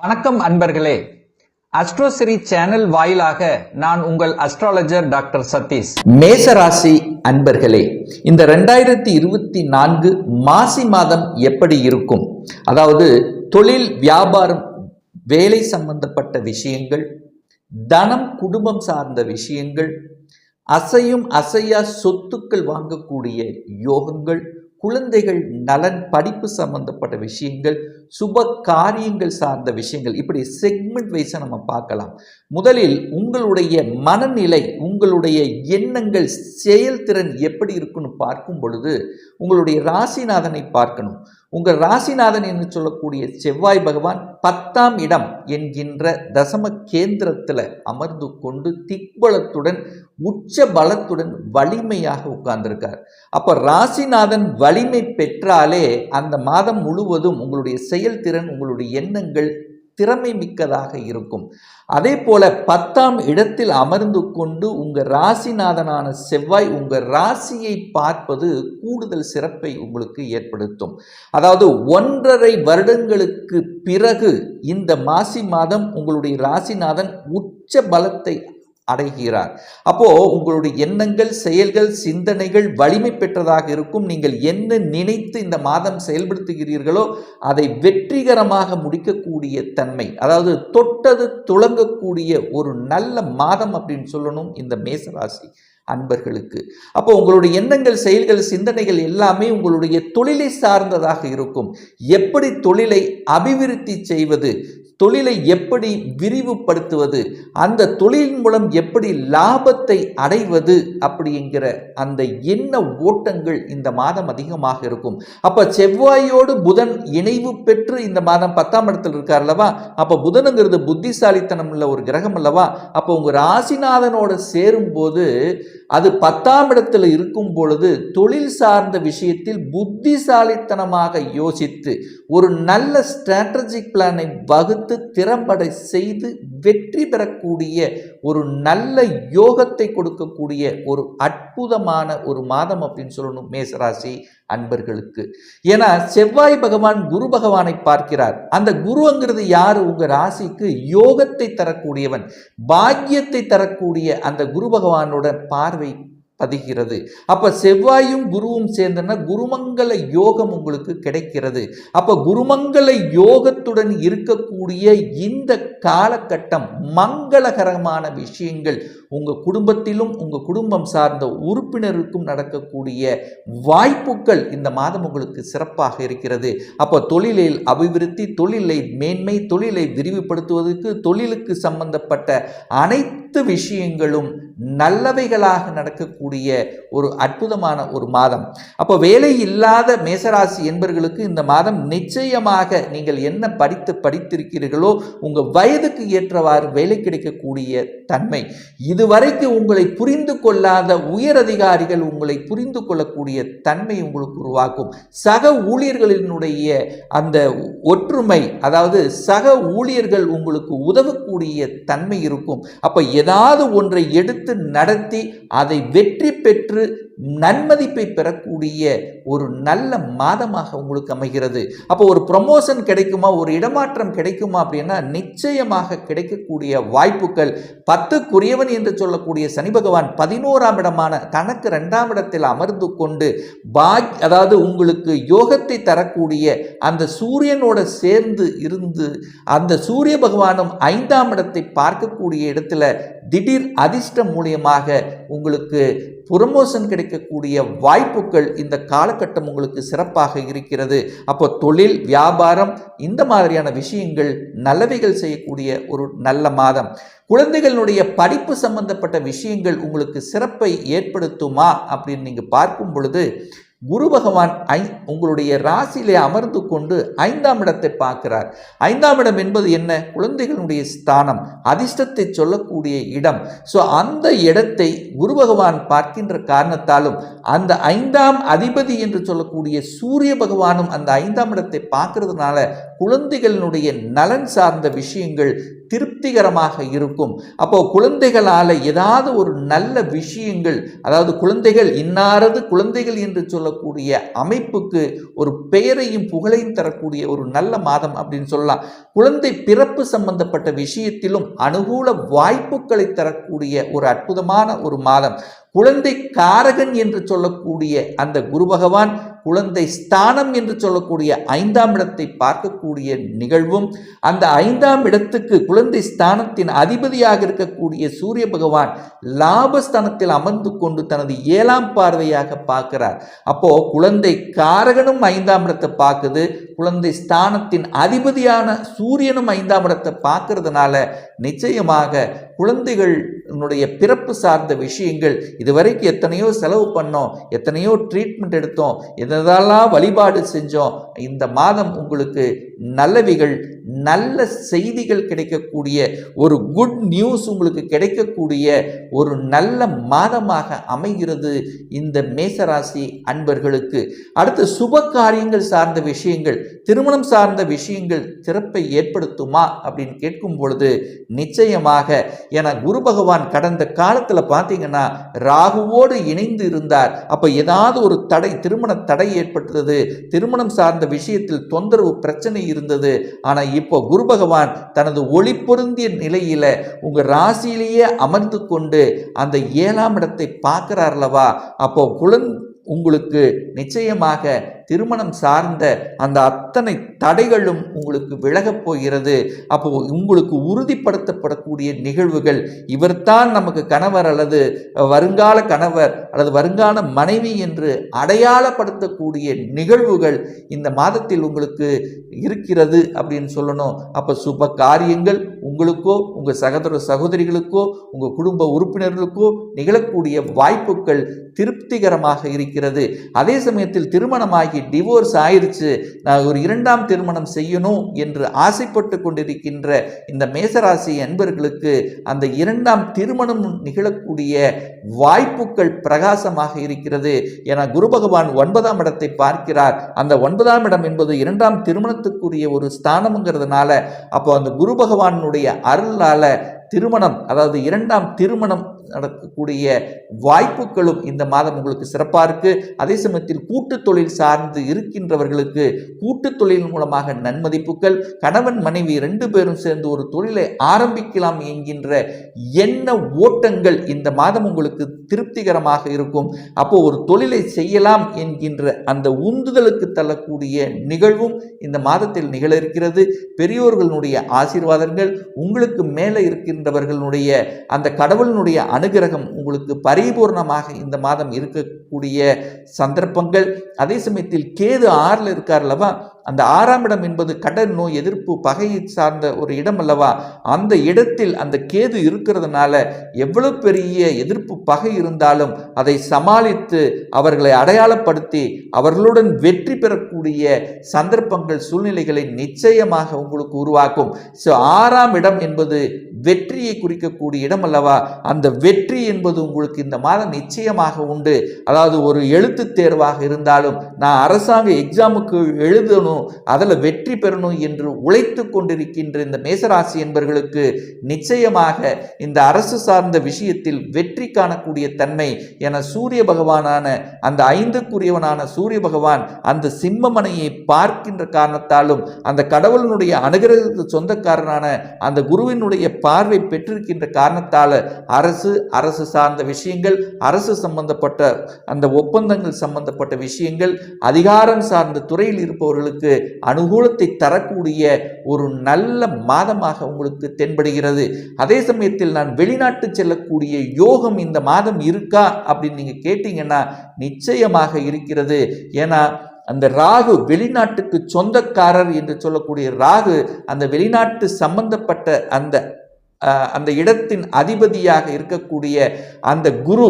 வணக்கம் அன்பர்களே. அஸ்ட்ரோசிரி சேனல் வாயிலாக நான் உங்கள் அஸ்ட்ராலஜர் டாக்டர் சதீஷ். மேசராசி அன்பர்களே இந்த ரெண்டாயிரத்தி இருபத்தி நான்கு மாசி மாதம் எப்படி இருக்கும்? அதாவது தொழில் வியாபாரம் வேலை சம்பந்தப்பட்ட விஷயங்கள் தனம் குடும்பம் சார்ந்த விஷயங்கள் அசையும் அசையா சொத்துக்கள் வாங்கக்கூடிய யோகங்கள் குழந்தைகள் நலன் படிப்பு சம்பந்தப்பட்ட விஷயங்கள் சுப காரியங்கள் சார்ந்த விஷயங்கள் இப்படி செக்மெண்ட் வைஸாக நம்ம பார்க்கலாம். முதலில் உங்களுடைய மனநிலை உங்களுடைய எண்ணங்கள் செயல்திறன் எப்படி இருக்குன்னு பார்க்கும் பொழுது உங்களுடைய ராசிநாதனை பார்க்கணும். உங்கள் ராசிநாதன் என்று சொல்லக்கூடிய செவ்வாய் பகவான் பத்தாம் இடம் என்கின்ற தசம கேந்திரத்தில் அமர்ந்து கொண்டு திக்பலத்துடன் உச்ச பலத்துடன் வலிமையாக உட்கார்ந்திருக்கார். அப்போ ராசிநாதன் வலிமை பெற்றாலே அந்த மாதம் முழுவதும் உங்களுடைய செயல்திறன் உங்களுடைய எண்ணங்கள் திறமை மிக்கதாக இருக்கும். அதே போல பத்தாம் இடத்தில் அமர்ந்து கொண்டு உங்கள் ராசிநாதனான செவ்வாய் உங்கள் ராசியை பார்ப்பது கூடுதல் சிறப்பை உங்களுக்கு ஏற்படுத்தும். அதாவது ஒன்றரை வருடங்களுக்கு பிறகு இந்த மாசி மாதம் உங்களுடைய ராசிநாதன் உச்ச பலத்தை அடைகிறார். அப்போ உங்களுடைய எண்ணங்கள் செயல்கள் சிந்தனைகள் வலிமை பெற்றதாக இருக்கும். நீங்கள் என்ன நினைத்து இந்த மாதம் செயல்படுத்துகிறீர்களோ அதை வெற்றிகரமாக முடிக்கக்கூடிய தன்மை அதாவது தொட்டது துளங்கக்கூடிய ஒரு நல்ல மாதம் அப்படின்னு சொல்லணும் இந்த மேசராசி. அன்பர்களுக்கு. அப்போ உங்களுடைய எண்ணங்கள் செயல்கள் சிந்தனைகள் எல்லாமே உங்களுடைய தொழிலை சார்ந்ததாக இருக்கும். எப்படி தொழிலை அபிவிருத்தி செய்வது தொழிலை எப்படி விரிவுபடுத்துவது அந்த தொழிலின் மூலம் எப்படி லாபத்தை அடைவது அப்படிங்கிற அந்த எண்ண ஓட்டங்கள் இந்த மாதம் அதிகமாக இருக்கும். அப்ப செவ்வாயோடு புதன் இணைவு பெற்று இந்த மாதம் பத்தாம் இடத்தில் இருக்கார் அல்லவா? அப்ப புதனுங்கிறது புத்திசாலித்தனம் உள்ள ஒரு கிரகம் அல்லவா? அப்போ உங்க ராசிநாதனோட சேரும் போது அது பத்தாம் இடத்துல இருக்கும் பொழுது தொழில் சார்ந்த விஷயத்தில் புத்திசாலித்தனமாக யோசித்து ஒரு நல்ல ஸ்ட்ராட்டஜிக் பிளானை வகுத்து திறம்பட செய்து வெற்றி பெறக்கூடிய ஒரு நல்ல யோகத்தை கொடுக்கக்கூடிய ஒரு அற்புதமான ஒரு மாதம் அப்படின்னு சொல்லணும் மேசராசி. அன்பர்களுக்கு. ஏன்னா செவ்வாய் பகவான் குரு பகவானை பார்க்கிறார். அந்த குருங்கிறது யாரு? உங்க ராசிக்கு யோகத்தை தரக்கூடியவன். பாக்கியத்தை தரக்கூடிய அந்த குரு பகவானுடன் பார்வை பதிகிறது அப்போ செவ்வாயும் குருவும் சேர்ந்தனா குருமங்கல யோகம் உங்களுக்கு கிடைக்கிறது. அப்போ குருமங்கல யோகத்துடன் இருக்கக்கூடிய இந்த காலகட்டம் மங்களகரமான விஷயங்கள். உங்கள் குடும்பத்திலும் உங்கள் குடும்பம் சார்ந்த உறுப்பினருக்கும் நடக்கக்கூடிய வாய்ப்புகள் இந்த மாதம் உங்களுக்கு சிறப்பாக இருக்கிறது. அப்போ தொழிலில் அபிவிருத்தி தொழிலை மேன்மை தொழிலை விரிவுபடுத்துவதற்கு தொழிலுக்கு சம்பந்தப்பட்ட அனைத்து விஷயங்களும் நல்லவைகளாக நடக்கக்கூடிய ஒரு அற்புதமான ஒரு மாதம். அப்போ வேலை இல்லாத மேசராசி என்பர்களுக்கு இந்த மாதம் நிச்சயமாக நீங்கள் என்ன படித்து படித்திருக்கிறீர்களோ உங்கள் வயதுக்கு ஏற்றவாறு வேலை கிடைக்கக்கூடிய தன்மை. இதுவரைக்கும் உங்களை புரிந்து கொள்ளாத உயர் அதிகாரிகள் உங்களை புரிந்து கொள்ளக்கூடிய தன்மை உங்களுக்கு உருவாக்கும். சக ஊழியர்களினுடைய அந்த ஒற்றுமை அதாவது சக ஊழியர்கள் உங்களுக்கு உதவக்கூடிய தன்மை இருக்கும். அப்போ ஏதாவது ஒன்றை எடுத்து நடத்தி அதை வெற்றி வெற்றி பெற்று நன்மதிப்பை பெறக்கூடிய ஒரு நல்ல மாதமாக உங்களுக்கு அமைகிறது. அப்போ ஒரு ப்ரமோஷன் கிடைக்குமா ஒரு இடமாற்றம் கிடைக்குமா அப்படின்னா நிச்சயமாக கிடைக்கக்கூடிய வாய்ப்புகள் பத்துக்குரியவன் என்று சொல்லக்கூடிய சனி பகவான் பதினோராம் இடமான தனக்கு ரெண்டாம் இடத்தில் அமர்ந்து கொண்டு பாக் அதாவது உங்களுக்கு யோகத்தை தரக்கூடிய அந்த சூரியனோட சேர்ந்து இருந்து அந்த சூரிய பகவானும் ஐந்தாம் இடத்தை பார்க்கக்கூடிய இடத்துல திடீர் அதிர்ஷ்டம் மூலியமாக உங்களுக்கு ப்ரொமோஷன் கிடைக்கக்கூடிய வாய்ப்புகள் இந்த காலகட்டம் உங்களுக்கு சிறப்பாக இருக்கிறது. அப்போ தொழில் வியாபாரம் இந்த மாதிரியான விஷயங்கள் நல்லவைகள் செய்யக்கூடிய ஒரு நல்ல மாதம். குழந்தைகளுடைய படிப்பு சம்பந்தப்பட்ட விஷயங்கள் உங்களுக்கு சிறப்பை ஏற்படுத்துமா அப்படின்னு நீங்கள் பார்க்கும் பொழுது குரு பகவான் ஐ உங்களுடைய ராசியிலே அமர்ந்து கொண்டு ஐந்தாம் இடத்தை பார்க்கிறார். ஐந்தாம் இடம் என்பது என்ன? குழந்தைகளுடைய ஸ்தானம் அதிர்ஷ்டத்தை சொல்லக்கூடிய இடம். ஸோ அந்த இடத்தை குரு பகவான் பார்க்கின்ற காரணத்தாலும் அந்த ஐந்தாம் அதிபதி என்று சொல்லக்கூடிய சூரிய பகவானும் அந்த ஐந்தாம் இடத்தை பார்க்கறதுனால குழந்தைகளினுடைய நலன் சார்ந்த விஷயங்கள் திருப்திகரமாக இருக்கும். அப்போ குழந்தைகளால் ஏதாவது ஒரு நல்ல விஷயங்கள் அதாவது குழந்தைகள் இன்னாரது குழந்தைகள் என்று சொல்ல சொல்லக்கூடிய அமைப்புக்கு ஒரு பெயரையும் புகழையும் தரக்கூடிய ஒரு நல்ல மாதம் அப்படின்னு சொல்லலாம். குழந்தை பிறப்பு சம்பந்தப்பட்ட விஷயத்திலும் அனுகூல வாய்ப்புகளை தரக்கூடிய ஒரு அற்புதமான ஒரு மாதம். குழந்தை காரகன் என்று சொல்லக்கூடிய அந்த குரு பகவான் குழந்தை ஸ்தானம் என்று சொல்லக்கூடிய ஐந்தாம் இடத்தை பார்க்கக்கூடிய நிகழ்வும் அந்த ஐந்தாம் இடத்துக்கு குழந்தை ஸ்தானத்தின் அதிபதியாக இருக்கக்கூடிய சூரிய பகவான் லாபஸ்தானத்தில் அமர்ந்து கொண்டு தனது ஏழாம் பார்வையாக பார்க்கிறார். அப்போ குழந்தை காரகனும் ஐந்தாம் இடத்தை பார்க்குது. குழந்தை ஸ்தானத்தின் அதிபதியான சூரியனும் ஐந்தாம் இடத்தை பார்க்கறதுனால நிச்சயமாக குழந்தைகளுடைய பிறப்பு சார்ந்த விஷயங்கள் இதுவரைக்கும் எத்தனையோ செலவு பண்ணோம் எத்தனையோ ட்ரீட்மெண்ட் எடுத்தோம் எதெல்லாம் வழிபாடு செஞ்சோம் இந்த மாதம் உங்களுக்கு நல்லவிகள் நல்ல செய்திகள் கிடைக்கக்கூடிய ஒரு குட் நியூஸ் உங்களுக்கு கிடைக்கக்கூடிய ஒரு நல்ல மாதமாக அமைகிறது இந்த மேசராசி அன்பர்களுக்கு. அடுத்து சுப காரியங்கள் சார்ந்த விஷயங்கள் திருமணம் சார்ந்த விஷயங்கள் சிறப்பை ஏற்படுத்துமா அப்படின்னு கேட்கும் பொழுது நிச்சயமாக என குரு பகவான் கடந்த காலத்தில் பார்த்தீங்கன்னா ராகுவோடு இணைந்து இருந்தார். அப்போ ஏதாவது ஒரு தடை திருமண தடை ஏற்பட்டது. திருமணம் சார்ந்த விஷயத்தில் தொந்தரவு பிரச்சனை இருந்தது. ஆனால் இப்போ குரு பகவான் தனது ஒளி பொருந்திய நிலையில் உங்கள் ராசியிலேயே அமர்ந்து கொண்டு அந்த ஏழாம் இடத்தை பார்க்கிறார்லவா அப்போ குழந் உங்களுக்கு நிச்சயமாக திருமணம் சார்ந்த அந்த அத்தனை தடைகளும் உங்களுக்கு விலகப் போகிறது. அப்போ உங்களுக்கு உறுதிப்படுத்தப்படக்கூடிய நிகழ்வுகள் இவர்தான் நமக்கு கணவர் அல்லது வருங்கால கணவர் அல்லது வருங்கால மனைவி என்று அடையாளப்படுத்தக்கூடிய நிகழ்வுகள் இந்த மாதத்தில் உங்களுக்கு இருக்கிறது அப்படின்னு சொல்லணும். அப்போ சுப காரியங்கள் உங்களுக்கோ உங்கள் சகோதர சகோதரிகளுக்கோ உங்கள் குடும்ப உறுப்பினர்களுக்கோ நிகழக்கூடிய வாய்ப்புகள் திருப்திகரமாக இருக்கிறது. அதே சமயத்தில் திருமணமாகி டிவோர்ஸ் ஆயிடுச்சு நான் ஒரு இரண்டாம் திருமணம் செய்யணும் என்று ஆசைப்பட்டு கொண்டிருக்கின்ற இந்த மேசராசி அன்பர்களுக்கு அந்த இரண்டாம் திருமணம் நிகழக்கூடிய வாய்ப்புகள் பிரகாசமாக இருக்கிறது. என குரு பகவான் ஒன்பதாம் இடத்தை பார்க்கிறார். அந்த ஒன்பதாம் இடம் என்பது இரண்டாம் திருமணத்துக்குரிய ஒரு ஸ்தானம்ங்கிறதுனால அப்போ அந்த குரு பகவானுடைய அருளால திருமணம் அதாவது இரண்டாம் திருமணம் நடக்கக்கூடிய வாய்ப்புகளும் இந்த மாதம் உங்களுக்கு சிறப்பாக இருக்கு. அதே சமயத்தில் கூட்டு தொழில் சார்ந்து இருக்கின்றவர்களுக்கு கூட்டு தொழில் மூலமாக நன்மதிப்புகள் கணவன் மனைவி ரெண்டு பேரும் சேர்ந்து ஒரு தொழிலை ஆரம்பிக்கலாம் என்கின்ற எண்ண ஓட்டங்கள் இந்த மாதம் உங்களுக்கு திருப்திகரமாக இருக்கும். அப்போ ஒரு தொழிலை செய்யலாம் என்கின்ற அந்த உந்துதலுக்கு தள்ளக்கூடிய நிகழ்வும் இந்த மாதத்தில் நிகழ இருக்கிறது. பெரியோர்களுடைய ஆசீர்வாதங்கள் உங்களுக்கு மேலே இருக்கின்ற இருக்கின்றவர்களுடைய அந்த கடவுளினுடைய அனுகிரகம் உங்களுக்கு பரிபூர்ணமாக இந்த மாதம் இருக்கக்கூடிய சந்தர்ப்பங்கள். அதே சமயத்தில் கேது ஆறில் இருக்கார் அல்லவா? அந்த ஆறாம் இடம் என்பது கடன் நோய் எதிர்ப்பு பகையை சார்ந்த ஒரு இடம் அல்லவா? அந்த இடத்தில் அந்த கேது இருக்கிறதுனால எவ்வளவு பெரிய எதிர்ப்பு பகை இருந்தாலும் அதை சமாளித்து அவர்களை அடையாளப்படுத்தி அவர்களுடன் வெற்றி பெறக்கூடிய சந்தர்ப்பங்கள் சூழ்நிலைகளை நிச்சயமாக உங்களுக்கு உருவாக்கும். ஸோ ஆறாம் இடம் என்பது வெற்றியை குறிக்கக்கூடிய இடம் அல்லவா? அந்த வெற்றி என்பது உங்களுக்கு இந்த மாதம் நிச்சயமாக உண்டு. அதாவது ஒரு எழுத்து தேர்வாக இருந்தாலும் நான் அரசாங்க எக்ஸாமுக்கு எழுதணும் அதில் வெற்றி பெறணும் என்று உழைத்து கொண்டிருக்கின்ற இந்த மேசராசி என்பவர்களுக்கு நிச்சயமாக இந்த அரசு சார்ந்த விஷயத்தில் வெற்றி காணக்கூடிய தன்மை என சூரிய பகவானான அந்த ஐந்துக்குரியவனான சூரிய பகவான் அந்த சிம்மமனையை பார்க்கின்ற காரணத்தாலும் அந்த கடவுளினுடைய அனுகிரகத்துக்கு சொந்தக்காரனான அந்த குருவினுடைய பார்வை பெற்றிருக்கின்ற காரணத்தால் அரசு அரசு சார்ந்த விஷயங்கள் அரசு சம்பந்தப்பட்ட அந்த ஒப்பந்தங்கள் சம்பந்தப்பட்ட விஷயங்கள் அதிகாரம் சார்ந்த துறையில் இருப்பவர்களுக்கு அனுகூலத்தை தரக்கூடிய ஒரு நல்ல மாதமாக உங்களுக்கு தென்படுகிறது. அதே சமயத்தில் நான் வெளிநாட்டு செல்லக்கூடிய யோகம் இந்த மாதம் இருக்கா அப்படின்னு நீங்கள் கேட்டீங்கன்னா நிச்சயமாக இருக்கிறது. ஏன்னா அந்த ராகு வெளிநாட்டுக்கு சொந்தக்காரர் என்று சொல்லக்கூடிய ராகு அந்த வெளிநாட்டு சம்பந்தப்பட்ட அந்த அந்த இடத்தின் அதிபதியாக இருக்கக்கூடிய அந்த குரு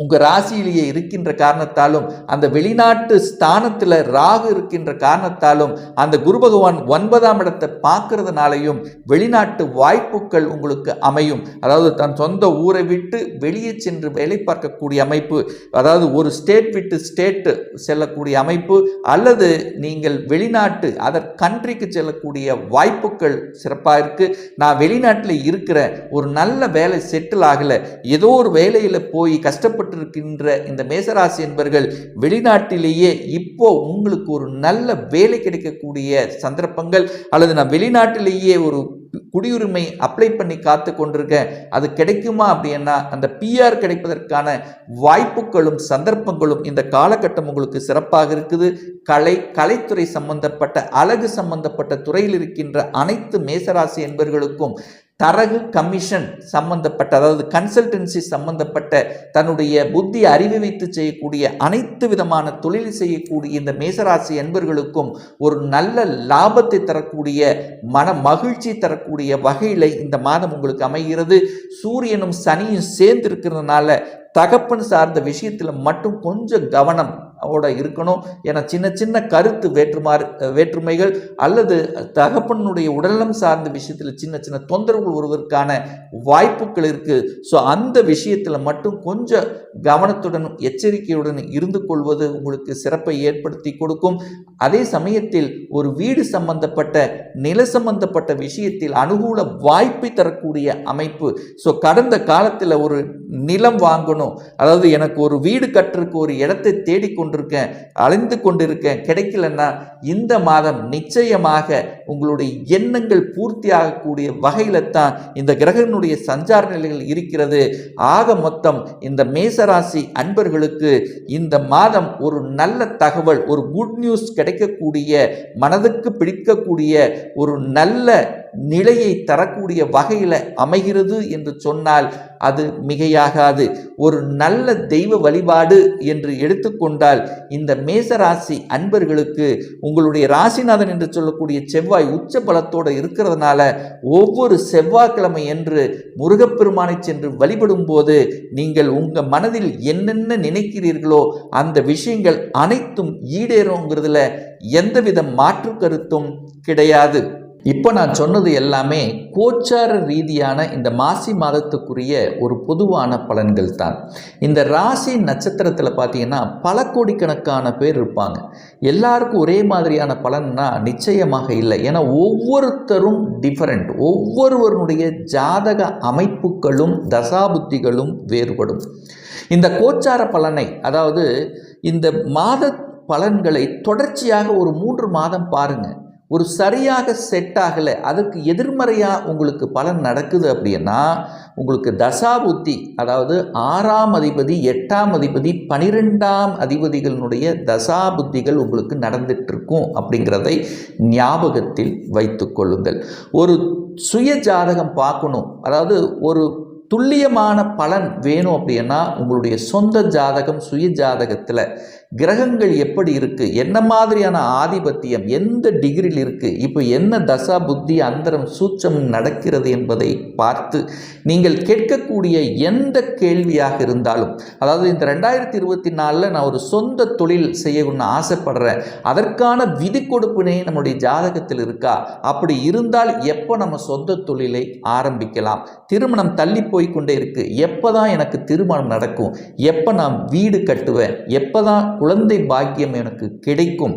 உங்கள் ராசியிலேயே இருக்கின்ற காரணத்தாலும் அந்த வெளிநாட்டு ஸ்தானத்தில் ராகு இருக்கின்ற காரணத்தாலும் அந்த குரு பகவான் ஒன்பதாம் இடத்தை பார்க்கறதுனாலையும் வெளிநாட்டு வாய்ப்புகள் உங்களுக்கு அமையும். அதாவது தன் சொந்த ஊரை விட்டு வெளியே சென்று வேலை பார்க்கக்கூடிய அமைப்பு அதாவது ஒரு ஸ்டேட் விட்டு ஸ்டேட்டு செல்லக்கூடிய அமைப்பு அல்லது நீங்கள் வெளிநாட்டு அதர் கண்ட்ரிக்கு செல்லக்கூடிய வாய்ப்புகள் சிறப்பாக இருக்குது நான் வெளிநாட்டில் இருக்கிற ஒரு நல்ல வேலை செட்டில் ஆகலை ஏதோ ஒரு வேலையில் போய் கஷ்டப்பட்டு ஈடுபட்டிருக்கின்ற இந்த மேசராசி என்பர்கள் வெளிநாட்டிலேயே இப்போ உங்களுக்கு ஒரு நல்ல வேலை கிடைக்கக்கூடிய சந்தர்ப்பங்கள் அல்லது நான் வெளிநாட்டிலேயே ஒரு குடியுரிமை அப்ளை பண்ணி காத்து கொண்டிருக்கேன். அது கிடைக்குமா அப்படின்னா அந்த பிஆர் கிடைப்பதற்கான வாய்ப்புகளும் சந்தர்ப்பங்களும் இந்த காலகட்டம் உங்களுக்கு சிறப்பாக இருக்குது. கலை கலைத்துறை சம்பந்தப்பட்ட அழகு சம்பந்தப்பட்ட துறையில் இருக்கின்ற அனைத்து மேசராசி என்பர்களுக்கும் தரகு கமிஷன் சம்பந்தப்பட்ட அதாவது கன்சல்டன்சி சம்பந்தப்பட்ட தன்னுடைய புத்தி அறிவு வைத்து செய்யக்கூடிய அனைத்து விதமான தொழில் செய்யக்கூடிய இந்த மேசராசி என்பர்களுக்கும் ஒரு நல்ல லாபத்தை தரக்கூடிய மன மகிழ்ச்சி தரக்கூடிய வகையில் இந்த மாதம் உங்களுக்கு அமைகிறது. சூரியனும் சனியும் சேர்ந்து இருக்கிறதுனால தகப்பன் சார்ந்த விஷயத்தில் மட்டும் கொஞ்சம் கவனம் ஓட இருக்கணும் என சின்ன சின்ன கருத்து வேற்றுமாறு வேற்றுமைகள் அல்லது தகப்பனுடைய உடல்நலம் சார்ந்த விஷயத்தில் சின்ன சின்ன தொந்தரவுகள் வருவதற்கான வாய்ப்புகள் இருக்குது ஸோ அந்த விஷயத்தில் மட்டும் கொஞ்சம் கவனத்துடன் எச்சரிக்கையுடன் இருந்து கொள்வது உங்களுக்கு சிறப்பை ஏற்படுத்தி கொடுக்கும். அதே சமயத்தில் ஒரு வீடு சம்பந்தப்பட்ட நில சம்பந்தப்பட்ட விஷயத்தில் அனுகூல வாய்ப்பை தரக்கூடிய அமைப்பு. ஸோ கடந்த காலத்தில் ஒரு நிலம் வாங்கணும். அதாவது எனக்கு ஒரு வீடு கட்டுறதுக்கு ஒரு இடத்தை தேடிக்கொண்டு கொண்டிருக்கேன் அலைந்து கொண்டிருக்கேன் கிடைக்கலன்னா இந்த மாதம் நிச்சயமாக உங்களுடைய எண்ணங்கள் பூர்த்தி ஆகக்கூடிய வகையில் தான் இந்த கிரகனுடைய சஞ்சார நிலைகள் இருக்கிறது. ஆக மொத்தம் இந்த மேசராசி அன்பர்களுக்கு இந்த மாதம் ஒரு நல்ல தகவல் ஒரு குட் நியூஸ் கிடைக்கக்கூடிய மனதுக்கு பிடிக்கக்கூடிய ஒரு நல்ல நிலையை தரக்கூடிய வகையில் அமைகிறது என்று சொன்னால் அது மிகையாகாது. ஒரு நல்ல தெய்வ வழிபாடு என்று எடுத்துக்கொண்டால் இந்த மேசராசி அன்பர்களுக்கு உங்களுடைய ராசிநாதன் என்று சொல்லக்கூடிய செவ்வாய் உச்ச பலத்தோடு இருக்கிறதுனால ஒவ்வொரு செவ்வாய்க்கிழமை என்று முருகப்பெருமானை சென்று வழிபடும் போது நீங்கள் உங்கள் மனதில் என்னென்ன நினைக்கிறீர்களோ அந்த விஷயங்கள் அனைத்தும் ஈடேறுங்கிறதுல எந்தவித மாற்று கருத்தும் கிடையாது. இப்போ நான் சொன்னது எல்லாமே கோச்சார ரீதியான இந்த மாசி மாதத்துக்குரிய ஒரு பொதுவான பலன்கள் தான். இந்த ராசி நட்சத்திரத்தில் பார்த்தீங்கன்னா பல கோடிக்கணக்கான பேர் இருப்பாங்க. எல்லாருக்கும் ஒரே மாதிரியான பலன்னா நிச்சயமாக இல்லை. ஏன்னா ஒவ்வொருத்தரும் டிஃபரெண்ட் ஒவ்வொருவருடைய ஜாதக அமைப்புகளும் தசாபுத்திகளும் வேறுபடும். இந்த கோச்சார பலனை அதாவது இந்த மாத பலன்களை தொடர்ச்சியாக ஒரு மூன்று மாதம் பாருங்கள் ஒரு சரியாக செட் ஆகலை அதுக்கு எதிர்மறையாக உங்களுக்கு பலன் நடக்குது அப்படின்னா உங்களுக்கு தசாபுத்தி அதாவது ஆறாம் அதிபதி எட்டாம் அதிபதி பனிரெண்டாம் அதிபதிகளினுடைய தசாபுத்திகள் உங்களுக்கு நடந்துட்டுருக்கும் அப்படிங்கிறதை ஞாபகத்தில் வைத்து கொள்ளுங்கள். ஒரு சுய ஜாதகம் பார்க்கணும் அதாவது ஒரு துல்லியமான பலன் வேணும் அப்படின்னா உங்களுடைய சொந்த ஜாதகம் சுய ஜாதகத்தில் கிரகங்கள் எப்படி இருக்குது என்ன மாதிரியான ஆதிபத்தியம்? எந்த டிகிரியில் இருக்குது இப்போ என்ன தசா புத்தி அந்தரம் சூட்சம் நடக்கிறது என்பதை பார்த்து நீங்கள் கேட்கக்கூடிய எந்த கேள்வியாக இருந்தாலும் அதாவது இந்த ரெண்டாயிரத்தி இருபத்தி நாலில் நான் ஒரு சொந்த தொழில் செய்யணும்னு ஆசைப்படுறேன். அதற்கான விதி கொடுப்பினை நம்முடைய ஜாதகத்தில் இருக்கா? அப்படி இருந்தால் எப்போ நம்ம சொந்த தொழிலை ஆரம்பிக்கலாம்? திருமணம் தள்ளி போய் கொண்டே இருக்குது எப்போ தான் எனக்கு திருமணம் நடக்கும்? எப்போ நான் வீடு கட்டுவேன்? எப்போ தான் குழந்தை பாக்கியம் எனக்கு கிடைக்கும்.